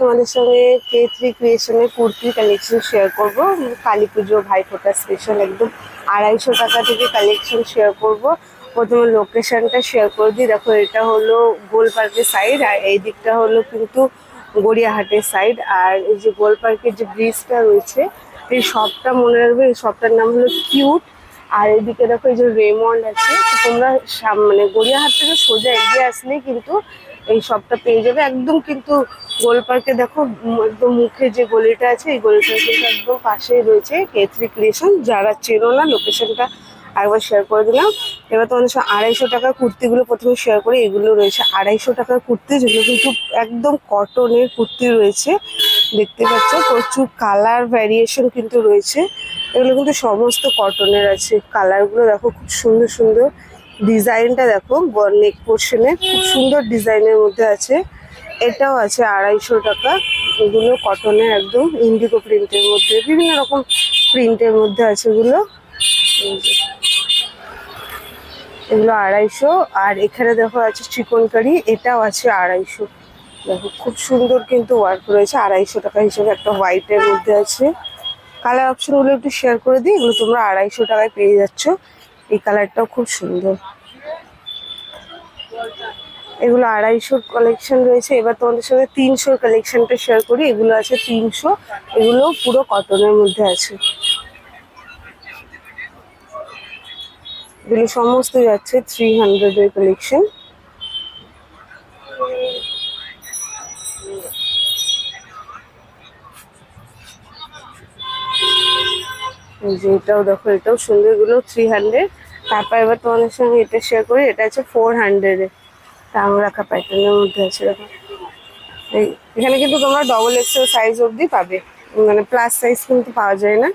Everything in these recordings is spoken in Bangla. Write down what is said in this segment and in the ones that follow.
তোমাদের সঙ্গে কে থ্রি ক্রিয়েশনের কুর্তির কালেকশন শেয়ার করব। কালী পুজো ভাইফোঁটা স্পেশাল একদম আড়াইশো টাকা থেকে কালেকশন শেয়ার করব। প্রথমে লোকেশনটা শেয়ার করে দিই। দেখো, এটা হলো গোল পার্কের সাইড আর এই দিকটা হলো কিন্তু গড়িয়াহাটের সাইড আর এই যে গোল পার্কের যে ব্রিজটা রয়েছে, এই শপটা মনে রাখবে, এই শপটার নাম হলো কিউট আর এদিকে দেখো এই যে রেমন্ড আছে তোমরা মানে গড়িয়াহাট থেকে সোজা এগিয়ে আসলেই কিন্তু এই সবটা পেয়ে যাবে। একদম কিন্তু গোল পার্কে দেখো একদম মুখে যে গলিটা আছে, এই গলিটার কিন্তু একদম পাশেই রয়েছে কেথরি ক্রিয়েশন যারা চেনো না লোকেশনটা একবার শেয়ার করে দিলাম। এবার তোমাদের সঙ্গে আড়াইশো টাকার কুর্তিগুলো প্রথমে শেয়ার করি। এগুলো রয়েছে আড়াইশো টাকার কুর্তি, যেগুলো কিন্তু একদম কটনের কুর্তি রয়েছে। দেখতে পাচ্ছ, প্রচুর কালার ভ্যারিয়েশন কিন্তু রয়েছে। এগুলো কিন্তু সমস্ত কটনের আছে। কালারগুলো দেখো খুব সুন্দর সুন্দর। ডিজাইনটা দেখো নেক পোর্শনে খুব সুন্দর ডিজাইনের মধ্যে আছে। এটাও আছে আড়াইশো টাকা। এগুলো কটনের একদম ইন্ডিগো প্রিন্টের মধ্যে, বিভিন্ন রকম প্রিন্টের মধ্যে আছে এগুলো। এগুলো আড়াইশো। আর এখানে দেখো আছে চিকন কারি এটাও আছে আড়াইশো। দেখো খুব সুন্দর কিন্তু ওয়ার্ক রয়েছে আড়াইশো টাকা হিসেবে একটা হোয়াইটের মধ্যে আছে। কালার অপশনগুলো একটু শেয়ার করে দিই। এগুলো তোমরা আড়াইশো টাকায় পেয়ে যাচ্ছ। এই কালারটাও খুব সুন্দর। এগুলো আড়াইশোর কালেকশন রয়েছে। এবার তোমাদের সঙ্গে তিনশোর কালেকশনটা শেয়ার করি। এগুলো আছে তিনশো। এগুলো পুরো কটনের মধ্যে আছে। এগুলো সমস্ত যাচ্ছে থ্রি হান্ড্রেডের কালেকশন যে এটাও দেখো, এটাও সুন্দর এগুলো থ্রি হান্ড্রেড তারপর এবার তোমাদের সঙ্গে এটা শেয়ার করি, এটা আছে ফোর হান্ড্রেডে টাং রাখা প্যাটার্নের মধ্যে আছে, দেখো। এই, এখানে কিন্তু তোমরা ডবল এক্সেল সাইজ অবধি পাবে। মানে প্লাস সাইজ কিন্তু পাওয়া যায় না।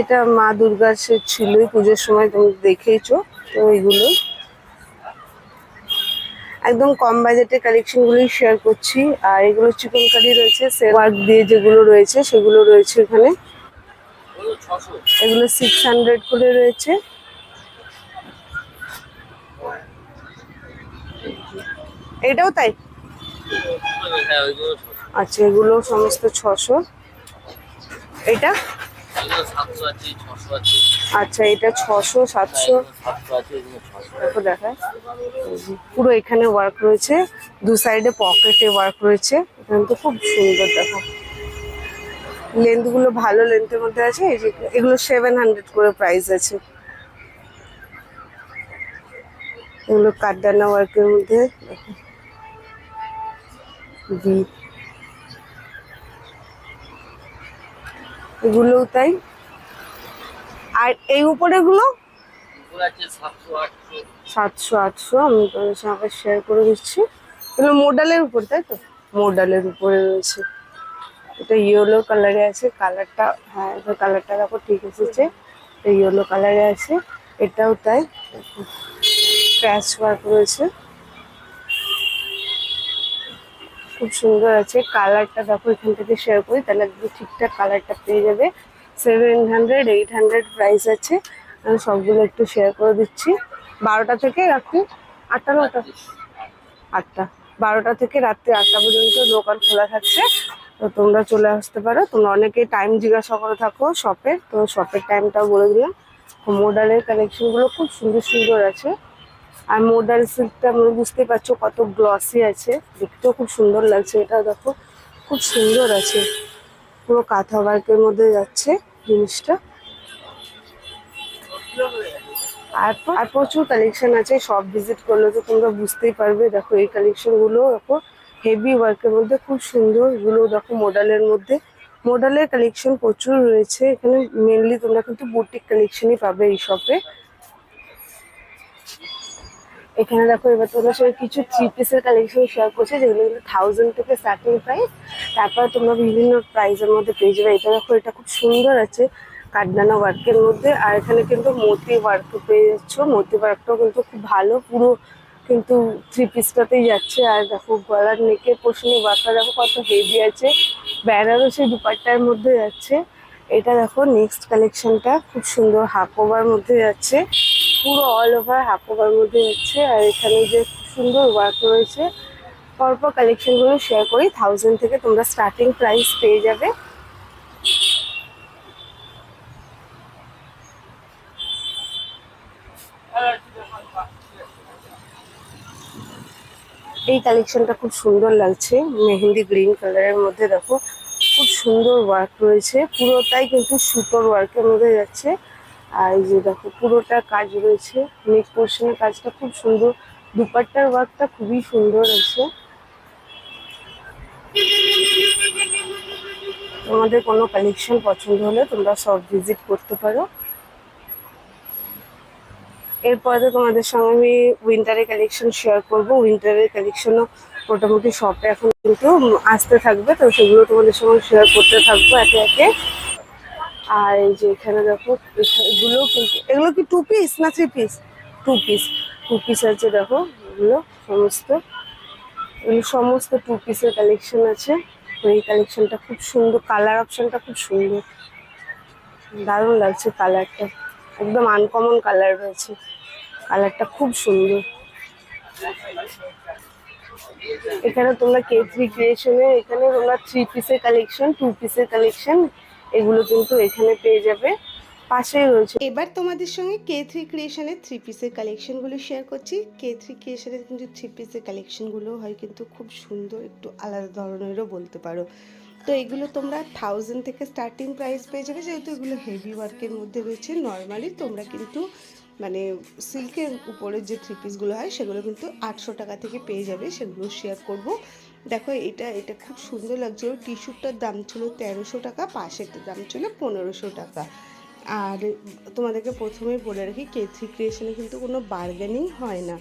এটা মা দুর্গার সে ছিলই পুজোর সময়, তুমি দেখেইছো তো এইগুলো একদম কম বাজেটের কালেকশনগুলোই শেয়ার করছি। আর এগুলো চিকন কারি রয়েছে ওয়ার্ক দিয়ে যেগুলো রয়েছে, সেগুলো রয়েছে এখানে। এগুলো সিক্স হান্ড্রেড করে রয়েছে। এটাও তাই? আচ্ছা এগুলো সমস্ত ছশো। এটা? আচ্ছা এটা ছশো, সাতশো। দেখো, দেখায়। পুরো এখানে ওয়ার্ক রয়েছে। দু সাইডে পকেটে ওয়ার্ক রয়েছে। এখানে তো খুব সুন্দর, দেখো। লেন্থগুলো ভালো লেন্থের মধ্যে আছে এগুলো সেভেন হান্ড্রেড করে প্রাইস আছে। এগুলো কাঠদানা ওয়ার্কের মধ্যে। এগুলোও তাই। আর এই উপরে গুলো সাতশো আটশো, আমি তোমাদের সঙ্গে শেয়ার করে দিচ্ছি। এগুলো মোডালের উপর, তাই তো? মোডালের উপরে রয়েছে। এটা ইয়েলো কালারে আছে। কালারটা হ্যাঁ কালারটা দেখো ঠিক এসেছে। এটা ইয়েলো কালারে আছে। এটাও তাই। ক্র্যাশ ওয়ার্ক রয়েছে। খুব সুন্দর আছে। কালারটা দেখো, এখান থেকে শেয়ার করি, তাহলে একদম ঠিকঠাক কালারটা পেয়ে যাবে। Seven hundred eight hundred price আছে। আমি সবগুলো একটু শেয়ার করে দিচ্ছি। বারোটা থেকে রাত্রি আটটা, নটা? আটটা। বারোটা থেকে রাত্রি আটটা পর্যন্ত দোকান খোলা থাকছে। তো তোমরা চলে আসতে পারো। তোমরা অনেকে টাইম জিজ্ঞাসা করে থাকো শপের তো শপের টাইমটাও বলে দিলাম। মোডালের কালেকশনগুলো খুব সুন্দর সুন্দর আছে। আর মোডাল সিল্কটা আমি বুঝতে পারছ কত গ্লসি আছে। দেখতেও খুব সুন্দর লাগছে। এটা দেখো, খুব সুন্দর আছে। পুরো কাঁথা ওয়ার্কের মধ্যে যাচ্ছে জিনিসটা। আর আর প্রচুর কালেকশন আছে। সব ভিজিট করলে তো তোমরা বুঝতেই পারবে। দেখো এই কালেকশনগুলো, দেখো। হেভি ওয়ার্কের মধ্যে খুব সুন্দর এগুলো দেখো মোডালের মধ্যে। মোডালের কালেকশন প্রচুর রয়েছে, এখানে মেনলি তোমরা কিন্তু বুটিক কালেকশনই পাবে এই শপে এখানে দেখো এবার তোমার সঙ্গে কিছু থ্রি পিসের কালেকশন শেয়ার করছে, যেগুলো কিন্তু থাউজেন্ড থেকে স্টার্টিং প্রাইস তারপর তোমরা বিভিন্ন প্রাইসের মধ্যে পেয়ে যাবে। এটা দেখো, এটা খুব সুন্দর আছে কাঠদানা ওয়ার্কের মধ্যে। আর এখানে কিন্তু মতি ওয়ার্ক পেয়ে যাচ্ছ, মতি ওয়ার্কটাও কিন্তু খুব ভালো, পুরো কিন্তু থ্রি পিসটাতেই যাচ্ছে। আর দেখো, গলার নেকে পোর্শনে ওয়ার্কটা দেখো, কত হেভি আছে। বেনারসি দুপাট্টার মধ্যে যাচ্ছে। এটা দেখো নেক্সট কালেকশনটা খুব সুন্দর হাফ ওভার মধ্যে যাচ্ছে। পুরো অল ওভার হাফ ওভার মধ্যে যাচ্ছে। আর এখানে যে সুন্দর ওয়ার্ক রয়েছে, পরপর কালেকশনগুলো শেয়ার করি। থাউজেন্ড থেকে তোমরা স্টার্টিং প্রাইস পেয়ে যাবে। এই কালেকশনটা খুব সুন্দর লাগছে। মেহেন্দি গ্রিন কালারের মধ্যে দেখো, খুব সুন্দর ওয়ার্ক রয়েছে। পুরোটাই কিন্তু সুতোর ওয়ার্কের মধ্যে যাচ্ছে। আর এই যে দেখো, পুরোটা কাজ রয়েছে। নেক পোর্শনের কাজটা খুব সুন্দর। দুপাট্টার ওয়ার্কটা খুবই সুন্দর আছে তোমাদের কোনো কালেকশন পছন্দ হলে তোমরা সব ভিজিট করতে পারো। এরপরে তো তোমাদের সঙ্গে আমি উইন্টারের কালেকশন শেয়ার করব। উইন্টারের কালেকশনও মোটামুটি শপে এখন কিন্তু আসতে থাকবে, তো সেগুলো তোমাদের সঙ্গে শেয়ার করতে থাকব একে একে। আর এই যে এখানে দেখো, এগুলো কিন্তু, এগুলো কি টু পিস না three piece two piece two piece আছে দেখো, এগুলো সমস্ত এগুলো সমস্ত টু পিসের কালেকশন আছে। এই কালেকশনটা খুব সুন্দর কালার অপশনটা খুব সুন্দর। দারুণ লাগছে কালারটা একদম আনকমন কালার রয়েছে। কালারটা খুব সুন্দর। এখানে তোমরা কে থ্রি ক্রিয়েশনে এখানে তোমরা থ্রি পিসের কালেকশন টু পিসের কালেকশন এগুলো কিন্তু এখানে পেয়ে যাবে। পাশেই রয়েছে। এবার তোমাদের সঙ্গে কে থ্রি ক্রিয়েশনের থ্রি পিসের কালেকশনগুলো শেয়ার করছি। কে থ্রি ক্রিয়েশনের কিন্তু থ্রি পিসের কালেকশনগুলো হয় কিন্তু খুব সুন্দর, একটু আলাদা ধরনেরও বলতে পারো। তো এগুলো তোমরা থাউজেন্ড থেকে স্টার্টিং প্রাইস পেয়ে যাবে, যেহেতু এগুলো হেভি ওয়ার্কের মধ্যে রয়েছে। নর্মালি তোমরা কিন্তু মানে সিল্কের উপরে যে থ্রি পিসগুলো হয়, সেগুলো কিন্তু আটশো টাকা থেকে পেয়ে যাবে, সেগুলো শেয়ার করব। দেখো, এটা এটা খুব সুন্দর লাগছিল। টিস্যুটার দাম ছিল তেরোশো টাকা, পাশেরটার দাম ছিল পনেরোশো টাকা। আর তোমাদেরকে প্রথমেই বলে রাখি কে থ্রি ক্রিয়েশনে কিন্তু কোনো বার্গেনিং হয় না।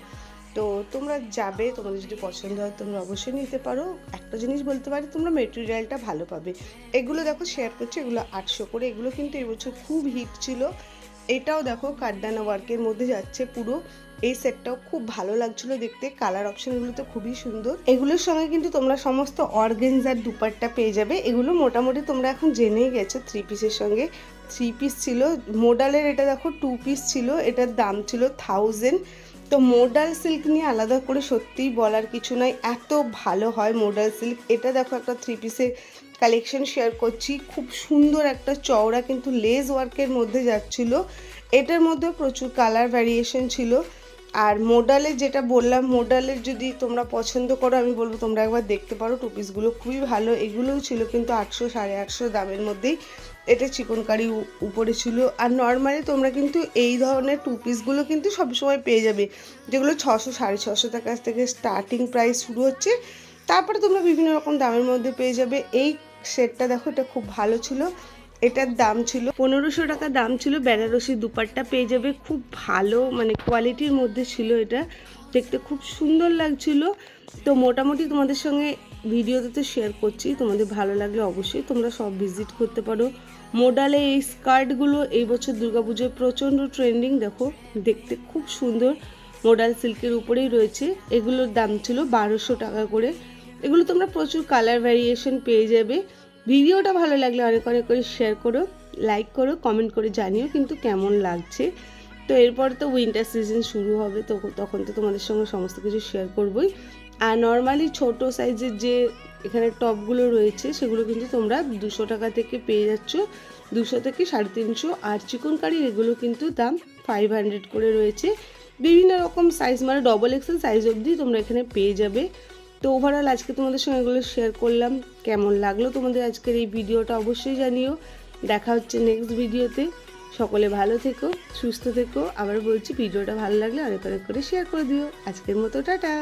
তো তোমরা যাবে, তোমাদের যদি পছন্দ হয়, তোমরা অবশ্যই নিতে পারো। একটা জিনিস বলতে পারি, তোমরা মেটেরিয়ালটা ভালো পাবে। এগুলো দেখো শেয়ার করছি, এগুলো আটশো করে। এগুলো কিন্তু এবছর খুব হিট ছিল। এটাও দেখো কাঠদানা ওয়ার্কের মধ্যে যাচ্ছে পুরো। এই সেটটাও খুব ভালো লাগছিল দেখতে। কালার অপশনগুলো তো খুবই সুন্দর। এগুলোর সঙ্গে কিন্তু তোমরা সমস্ত অর্গেনজার দুপাট্টা পেয়ে যাবে। এগুলো মোটামুটি তোমরা এখন জেনেই গেছো থ্রি পিসের সঙ্গে। থ্রি পিস ছিল। মোডালের এটা দেখো টু পিস ছিল। এটার দাম ছিল থাউজেন্ড তো মোডাল সিল্ক নিয়ে আলাদা করে সত্যিই বলার কিছু নাই। এত ভালো হয় মোডাল সিল্ক এটা দেখো একটা থ্রি পিসের কালেকশন শেয়ার করছি। খুব সুন্দর একটা চওড়া কিন্তু লেস ওয়ার্কের মধ্যে যাচ্ছিল। এটার মধ্যে প্রচুর কালার ভ্যারিয়েশন ছিল। আর মোডালের যেটা বললাম মোডালের যদি তোমরা পছন্দ করো, আমি বলব তোমরা একবার দেখতে পারো। টু পিসগুলো খুবই ভালো। এগুলোও ছিল কিন্তু আটশো, সাড়ে আটশো দামের মধ্যেই। এটা চিকনকারি উপরে ছিল। আর নর্মালি তোমরা কিন্তু এই ধরনের টু পিসগুলো কিন্তু সবসময় পেয়ে যাবে। যেগুলো ছশো, সাড়ে ছশো টাকা থেকে স্টার্টিং প্রাইস শুরু হচ্ছে। তারপরে তোমরা বিভিন্ন রকম দামের মধ্যে পেয়ে যাবে। এই সেটটা দেখো, এটা খুব ভালো ছিল। এটার দাম ছিল, পনেরোশো টাকা দাম ছিল বেনারসি দুপাট্টা পেয়ে যাবে। খুব ভালো মানে কোয়ালিটির মধ্যে ছিল এটা। দেখতে খুব সুন্দর লাগছিল। তো মোটামুটি তোমাদের সঙ্গে ভিডিওতে তো শেয়ার করছি। তোমাদের ভালো লাগলে অবশ্যই তোমরা সব ভিজিট করতে পারো। মোডালে এই স্কার্টগুলো এই বছর দুর্গাপুজোয় প্রচণ্ড ট্রেন্ডিং দেখো, দেখতে খুব সুন্দর। মোডাল সিল্কের উপরেই রয়েছে। এগুলোর দাম ছিল বারোশো টাকা করে। এগুলো তোমরা প্রচুর কালার ভ্যারিয়েশন পেয়ে যাবে। ভিডিওটা ভালো লাগলে অনেক অনেক করে শেয়ার করো লাইক করো কমেন্ট করে জানিও কিন্তু কেমন লাগছে। তো এরপর তো উইন্টার সিজন শুরু হবে, তো তখন তো তোমাদের সঙ্গে সমস্ত কিছু শেয়ার করবই। আর নর্মালি ছোট সাইজের যে এখানে টপগুলো রয়েছে, সেগুলো কিন্তু তোমরা দুশো টাকা থেকে পেয়ে যাচ্ছ। দুশো থেকে সাড়ে তিনশো আর চিকন কারির এগুলো কিন্তু দাম ফাইভ হান্ড্রেড করে রয়েছে। বিভিন্ন রকম সাইজ মানে ডবল এক্সেল সাইজ অবধি তোমরা এখানে পেয়ে যাবে। তো ওভারঅল আজকে তোমাদের সঙ্গে এগুলো শেয়ার করলাম, কেমন লাগল তোমাদের আজকের এই ভিডিওটা অবশ্যই জানিও। দেখা হচ্ছে নেক্সট ভিডিওতে সকলে ভালো থেকো, সুস্থ থেকো। আবার বলছি ভিডিওটা ভালো লাগলে অনেক অনেক করে শেয়ার করে দিও। আজকের মতো, টাটা!